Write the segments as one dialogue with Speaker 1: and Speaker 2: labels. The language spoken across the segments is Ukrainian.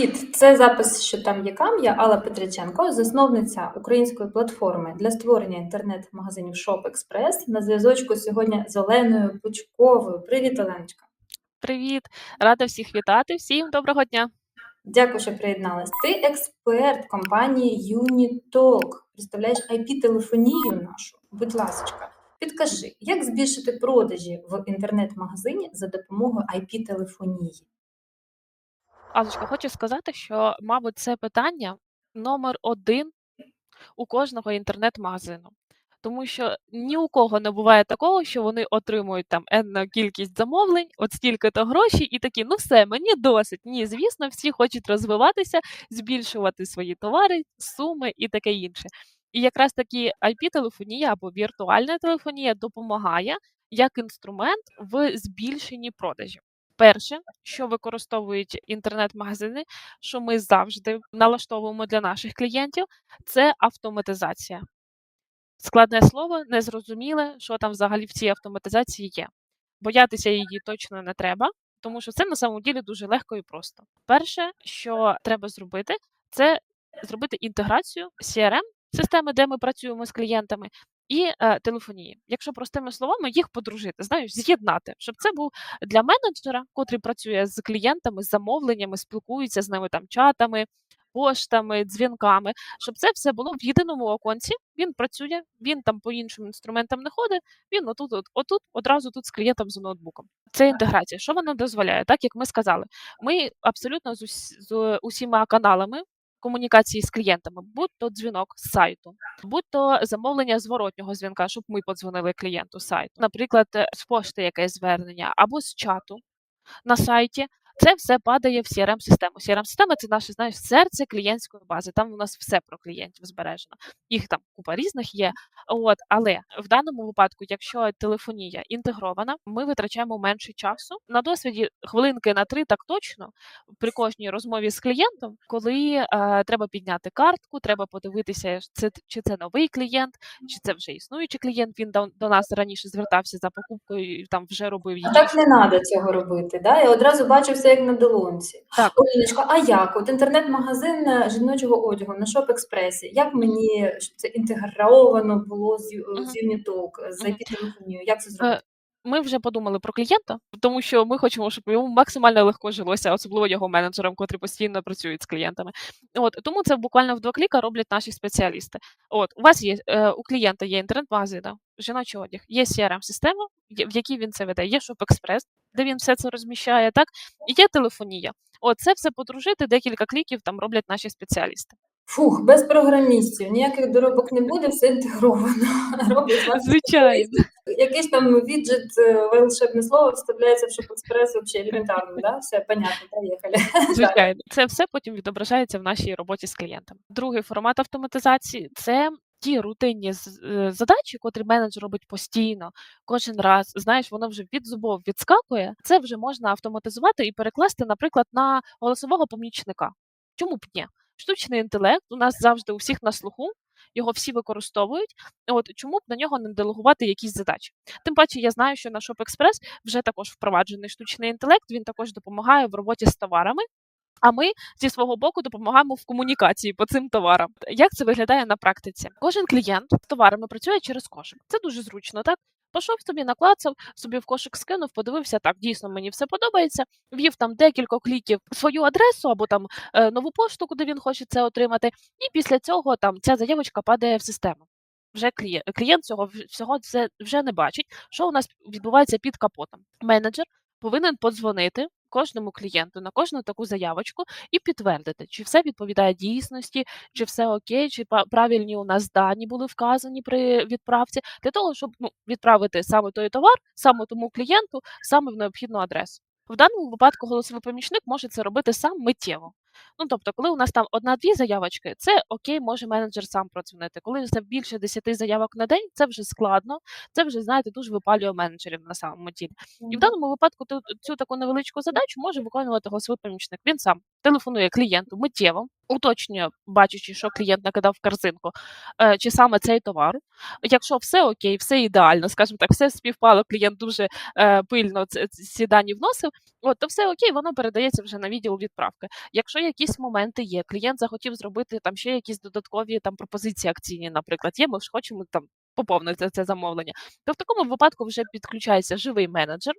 Speaker 1: Привіт! Це запис, що там є кам. Я Алла Петриченко, засновниця української платформи для створення інтернет-магазинів Shop Express. На зв'язочку сьогодні з Оленою Пучковою. Привіт, Оленочка!
Speaker 2: Привіт, рада всіх вітати. Всім доброго дня.
Speaker 1: Дякую, що приєдналась. Ти експерт компанії Unitalk. Представляєш IP-телефонію нашу. Будь ласка, підкажи, як збільшити продажі в інтернет-магазині за допомогою IP-телефонії?
Speaker 2: Алочка, хочу сказати, що, мабуть, це питання номер один у кожного інтернет-магазину. Тому що ні у кого не буває такого, що вони отримують там енну кількість замовлень, от стільки-то грошей, і такі, ну все, мені досить. Ні, звісно, всі хочуть розвиватися, збільшувати свої товари, суми і таке інше. І якраз таки IP-телефонія або віртуальна телефонія допомагає як інструмент в збільшенні продажів. Перше, що використовують інтернет-магазини, що ми завжди налаштовуємо для наших клієнтів, це автоматизація. Складне слово, незрозуміле, що там взагалі в цій автоматизації є. Боятися її точно не треба, тому що це на самом ділі дуже легко і просто. Перше, що треба зробити, це зробити інтеграцію CRM, системи, де ми працюємо з клієнтами, і е, телефонії. Якщо простими словами, їх подружити, знаєш, з'єднати, щоб це був для менеджера, котрий працює з клієнтами, з замовленнями, спілкується з ними там чатами, поштами, дзвінками, щоб це все було в єдиному оконці. Він працює, він там по іншим інструментам не ходить. Він отут, от, отут, одразу тут з клієнтом з ноутбуком. Це інтеграція. Що вона дозволяє? Так як ми сказали, ми абсолютно з, усі, з усіма каналами. Комунікації з клієнтами, будь то дзвінок з сайту, будь то замовлення зворотнього дзвінка, щоб ми подзвонили клієнту сайту, наприклад, з пошти якесь звернення або з чату на сайті. Це все падає в crm систему crm система це наше знаєш, серце клієнтської бази. Там у нас все про клієнтів збережено. Їх там купа різних є. От, але в даному випадку, якщо телефонія інтегрована, ми витрачаємо менше часу. На досвіді хвилинки на три, так точно при кожній розмові з клієнтом, коли е, треба підняти картку, треба подивитися, це чи це новий клієнт, чи це вже існуючий клієнт. Він до, до нас раніше звертався за покупкою і там вже робив її.
Speaker 1: А так не треба цього робити. Да? Я одразу бачу все як на долонці.
Speaker 2: Так.
Speaker 1: Оліночка, а як? От інтернет-магазин е, жіночого одягу на Shop Експресі. Як мені щоб це інтегровано було з, з Unitalk, з
Speaker 2: Мгм.
Speaker 1: Як це зробити?
Speaker 2: Е, Ми вже подумали про клієнта, тому що ми хочемо, щоб йому максимально легко жилося, особливо його менеджерам, котрі постійно працюють з клієнтами. От тому це буквально в два кліка роблять наші спеціалісти. От у вас є е, у клієнта є інтернет-магазин, жіночий одяг, є CRM-система, в якій він це веде, є Shop Express, де він все це розміщає, так і є телефонія. От це все подружити, декілька кліків там роблять наші спеціалісти.
Speaker 1: Фух, без програмістів, ніяких доробок не буде, все інтегровано. Роблять
Speaker 2: Звичайно.
Speaker 1: Якийсь там віджит, е, волшебне слово вставляється в Shop Express, взагалі елементарно, да? Все, понятно, поїхали.
Speaker 2: Звичайно, це все потім відображається в нашій роботі з клієнтом. Другий формат автоматизації це ті рутинні е, задачі, котрі менеджер робить постійно, кожен раз. Знаєш, воно вже від зубов відскакує. Це вже можна автоматизувати і перекласти, наприклад, на голосового помічника. Чому б ні? Штучний інтелект у нас завжди у всіх на слуху. Його всі використовують. От чому б на нього не делегувати якісь задачі? Тим паче, я знаю, що на Shop Express вже також впроваджений штучний інтелект. Він також допомагає в роботі з товарами. А ми зі свого боку допомагаємо в комунікації по цим товарам. Як це виглядає на практиці? Кожен клієнт з товарами працює через кошик. Це дуже зручно, так? Пішов собі, наклацав, собі в кошик скинув, подивився, так, дійсно мені все подобається. Ввів там декілька кліків свою адресу або там е, нову пошту, куди він хоче це отримати. І після цього там ця заявочка падає в систему. Вже клієнт, клієнт цього всього це вже не бачить, що у нас відбувається під капотом. Менеджер повинен подзвонити кожному клієнту на кожну таку заявочку і підтвердити, чи все відповідає дійсності, чи все окей, чи правильні у нас дані були вказані при відправці, для того, щоб ну, відправити саме той товар, саме тому клієнту, саме в необхідну адресу. В даному випадку голосовий помічник може це робити сам миттєво. Ну тобто, коли у нас там одна-дві заявочки, це окей, може менеджер сам продзвонити. Коли це більше 10 заявок на день, це вже складно, це вже знаєте дуже випалює менеджерів на самому ділі. І в даному випадку цю таку невеличку задачу може виконувати голосовий помічник. Він сам телефонує клієнту миттєво, уточнює, бачачи, що клієнт накидав в корзинку, е, чи саме цей товар. Якщо все окей, все ідеально, скажімо так, все співпало, клієнт дуже е, пильно ці дані вносив, от, то все окей, воно передається вже на відділ відправки. Якщо якісь моменти є, клієнт захотів зробити там ще якісь додаткові там пропозиції акційні, наприклад, є, ми ж хочемо там поповнити це замовлення, то в такому випадку вже підключається живий менеджер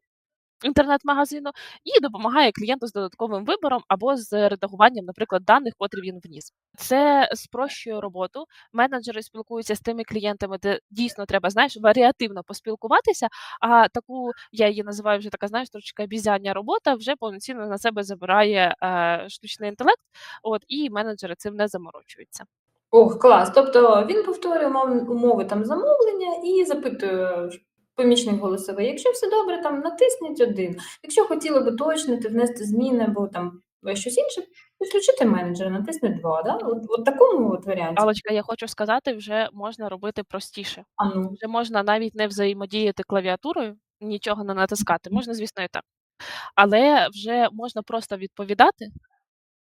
Speaker 2: інтернет-магазину і допомагає клієнту з додатковим вибором або з редагуванням, наприклад, даних, котрі він вніс. Це спрощує роботу. Менеджери спілкуються з тими клієнтами, де дійсно треба, знаєш, варіативно поспілкуватися. А таку я її називаю вже така, знаєш, трошки обізяння робота вже повноцінно на себе забирає е, штучний інтелект. От і менеджери цим не заморочуються.
Speaker 1: Ох, клас. Тобто він повторює умов- умови там замовлення і запитує помічник голосовий. Якщо все добре, там натисніть один. Якщо хотіли б уточнити, внести зміни або там щось інше, підключити менеджера, натисніть два. Да? От, от такому от варіанті.
Speaker 2: Алочка, я хочу сказати, вже можна робити простіше.
Speaker 1: А ну.
Speaker 2: Вже можна навіть не взаємодіяти клавіатурою, нічого не натискати. Можна, звісно, і так. Але вже можна просто відповідати.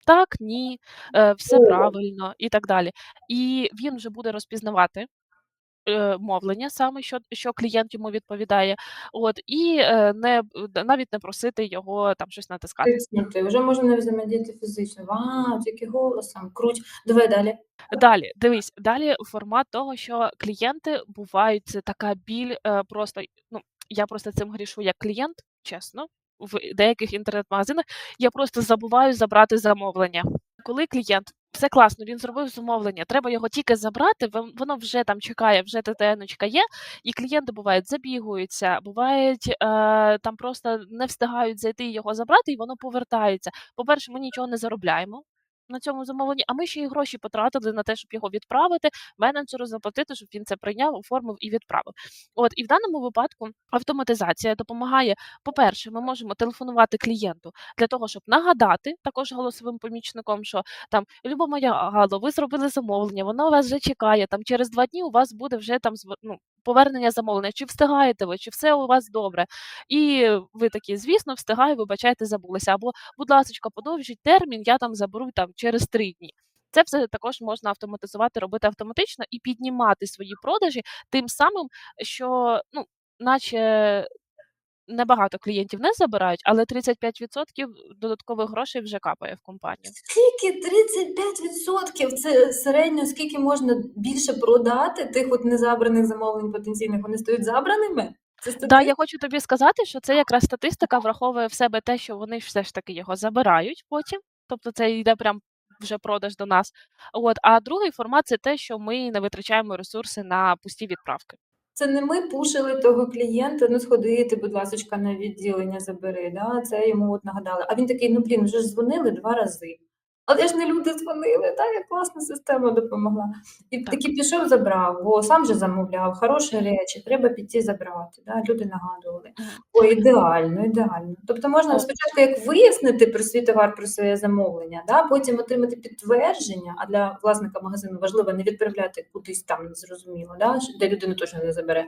Speaker 2: Так, ні, е, все правильно і так далі. І він вже буде розпізнавати е, мовлення саме, що, що клієнт йому відповідає, от, і е, не, навіть не просити його там щось натискати.
Speaker 1: Тиснути. Вже можна не взаємодіяти фізично. Вау, тільки голосом. Круть. Давай далі.
Speaker 2: Далі, дивись, далі формат того, що клієнти бувають, це така біль е, просто. Ну, я просто цим грішу як клієнт, чесно. В деяких інтернет-магазинах я просто забуваю забрати замовлення. Коли клієнт все класно, він зробив замовлення, треба його тільки забрати, воно вже там чекає, вже ТТНочка є, і клієнти бувають забігуються, бувають е, там просто не встигають зайти його забрати, і воно повертається. По-перше, ми нічого не заробляємо на цьому замовленні, а ми ще й гроші потратили на те, щоб його відправити, менеджеру заплатити, щоб він це прийняв, оформив і відправив. От і в даному випадку автоматизація допомагає. По-перше, ми можемо телефонувати клієнту для того, щоб нагадати також голосовим помічником, що там Люба моя Гало, ви зробили замовлення, воно вас вже чекає. Там через два дні у вас буде вже там ну, повернення замовлення. Чи встигаєте ви, чи все у вас добре? І ви такі, звісно, встигаю, вибачайте, забулися. Або, будь ласка, подовжіть термін, я там заберу там через три дні. Це все також можна автоматизувати, робити автоматично і піднімати свої продажі тим самим, що ну, наче небагато клієнтів не забирають, але 35% додаткових грошей вже капає в компанію.
Speaker 1: Скільки 35% це середньо, скільки можна більше продати тих от незабраних замовлень потенційних, вони стають забраними? Це
Speaker 2: Да, я хочу тобі сказати, що це якраз статистика враховує в себе те, що вони все ж таки його забирають потім. Тобто це йде прям вже продаж до нас. От, а другий формат це те, що ми не витрачаємо ресурси на пусті відправки.
Speaker 1: Це не ми пушили того клієнта, ну сходи, ти, будь ласка, на відділення забери. Да? Це йому от нагадали. А він такий, ну блін, вже ж дзвонили два рази. Але ж не люди дзвонили, так, як класна система допомогла. І
Speaker 2: Так.
Speaker 1: таки пішов, забрав, бо сам же замовляв, хороші речі, треба піти забрати. Да? Люди нагадували. Ой, ідеально, ідеально. Тобто можна
Speaker 2: О.
Speaker 1: спочатку як вияснити про свій товар, про своє замовлення, да? потім отримати підтвердження, а для власника магазину важливо не відправляти кудись там незрозуміло, да? де людина точно не забере.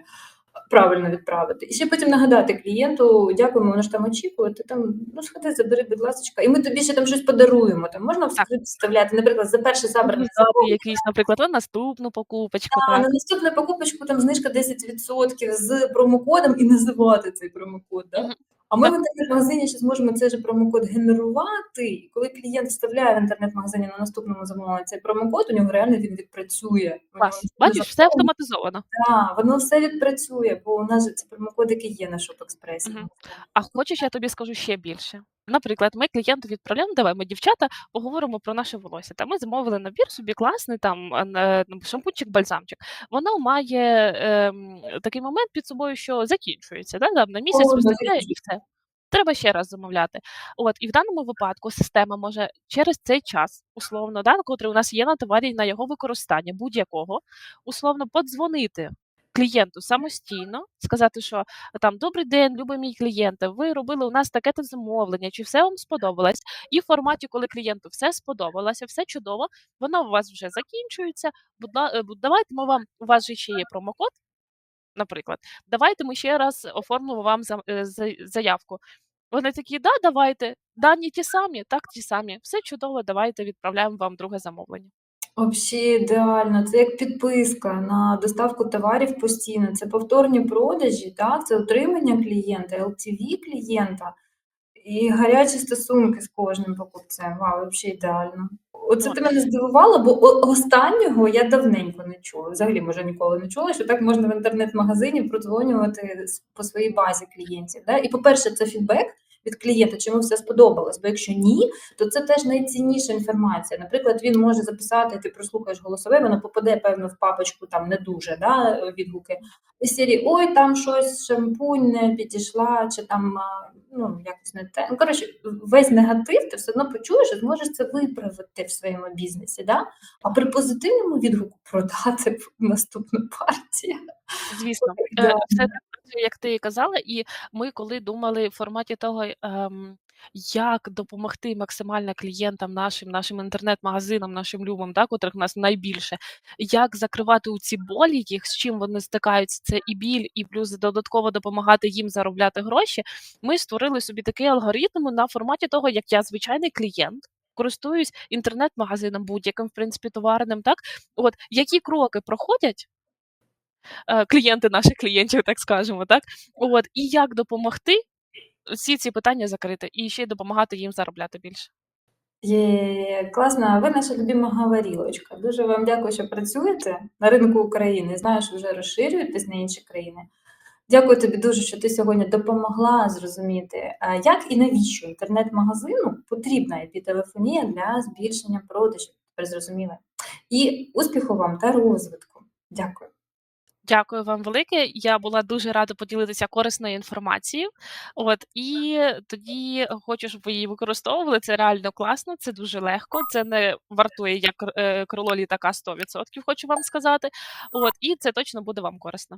Speaker 1: Правильно відправити. І ще потім нагадати клієнту, дякуємо, воно ж там очікує, ти там, ну сходи, забери, будь ласка, і ми тобі ще там щось подаруємо. Там можна
Speaker 2: все
Speaker 1: вставляти, наприклад, за перше забране
Speaker 2: Організувати якийсь, наприклад, на наступну покупочку.
Speaker 1: а
Speaker 2: Так.
Speaker 1: на наступну покупочку там знижка 10% з промокодом і називати цей промокод. Да? А ми
Speaker 2: Так.
Speaker 1: в інтернет-магазині ще зможемо цей же промокод генерувати. І коли клієнт вставляє в інтернет-магазині на наступному замовленні цей промокод, у нього реально він відпрацює.
Speaker 2: Клас. Бачиш, все автоматизовано.
Speaker 1: Так, воно все відпрацює, бо у нас же ці промокодики є на Шопекспресі.
Speaker 2: Угу. А хочеш, я тобі скажу ще більше. Наприклад, ми клієнту відправляємо, давай ми, дівчата, поговоримо про наше волосся. Та ми замовили набір собі класний там на шампунчик, бальзамчик. Воно має ем, такий момент під собою, що закінчується. Да? Там, на місяць вистачає і все. Треба ще раз замовляти. От і в даному випадку система може через цей час, условно, да, котрий у нас є на товарі на його використання будь-якого, условно подзвонити клієнту самостійно, сказати, що там добрий день, любий мій клієнте, ви робили у нас таке-то замовлення, чи все вам сподобалось? І в форматі, коли клієнту все сподобалося, все чудово, воно у вас вже закінчується. Будь е, давайте ми вам у вас же ще є промокод. Наприклад, давайте ми ще раз оформимо вам е, за- заявку. Вони такі: да, давайте. Дані ті самі, так ті самі. Все чудово, давайте відправляємо вам друге замовлення.
Speaker 1: Взагалі ідеально. Це як підписка на доставку товарів постійно. Це повторні продажі, так? це утримання клієнта, LTV клієнта і гарячі стосунки з кожним покупцем. Вау, взагалі ідеально. Оце
Speaker 2: Ну,
Speaker 1: ти мене здивувала, бо останнього я давненько не чула. Взагалі, може, ніколи не чула, що так можна в інтернет-магазині продзвонювати по своїй базі клієнтів. Да? І, по-перше, це фідбек від клієнта, чи йому все сподобалось. Бо якщо ні, то це теж найцінніша інформація. Наприклад, він може записати, ти прослухаєш голосове, воно попаде, певно, в папочку там не дуже да, відгуки. І серії, ой, там щось шампунь не підійшла, чи там ну, якось не те. Ну, коротше, весь негатив ти все одно почуєш і зможеш це виправити в своєму бізнесі. Да? А при позитивному відгуку продати наступну партію.
Speaker 2: Звісно, е,
Speaker 1: Да.
Speaker 2: все працює, як ти казала, і ми коли думали в форматі того, ем, як допомогти максимально клієнтам нашим, нашим інтернет-магазинам, нашим любим, да, котрих нас найбільше, як закривати у ці болі їх, з чим вони стикаються, це і біль, і плюс додатково допомагати їм заробляти гроші. Ми створили собі такий алгоритм на форматі того, як я звичайний клієнт. Користуюсь інтернет-магазином будь-яким, в принципі, товарним, так от які кроки проходять е, клієнти наших клієнтів, так скажемо, так? От, і як допомогти всі ці питання закрити, і ще й допомагати їм заробляти більше.
Speaker 1: Є, класно, ви наша любима говорілочка. Дуже вам дякую, що працюєте на ринку України. Знаю, що вже розширюєтесь на інші країни. Дякую тобі дуже, що ти сьогодні допомогла зрозуміти, як і навіщо інтернет-магазину потрібна IP-телефонія для збільшення продажів. Тепер зрозуміли. І успіху вам та розвитку. Дякую.
Speaker 2: Дякую вам велике. Я була дуже рада поділитися корисною інформацією. От і тоді хочу, щоб ви її використовували. Це реально класно, це дуже легко. Це не вартує як е, крило літака 100%, хочу вам сказати. От і це точно буде вам корисно.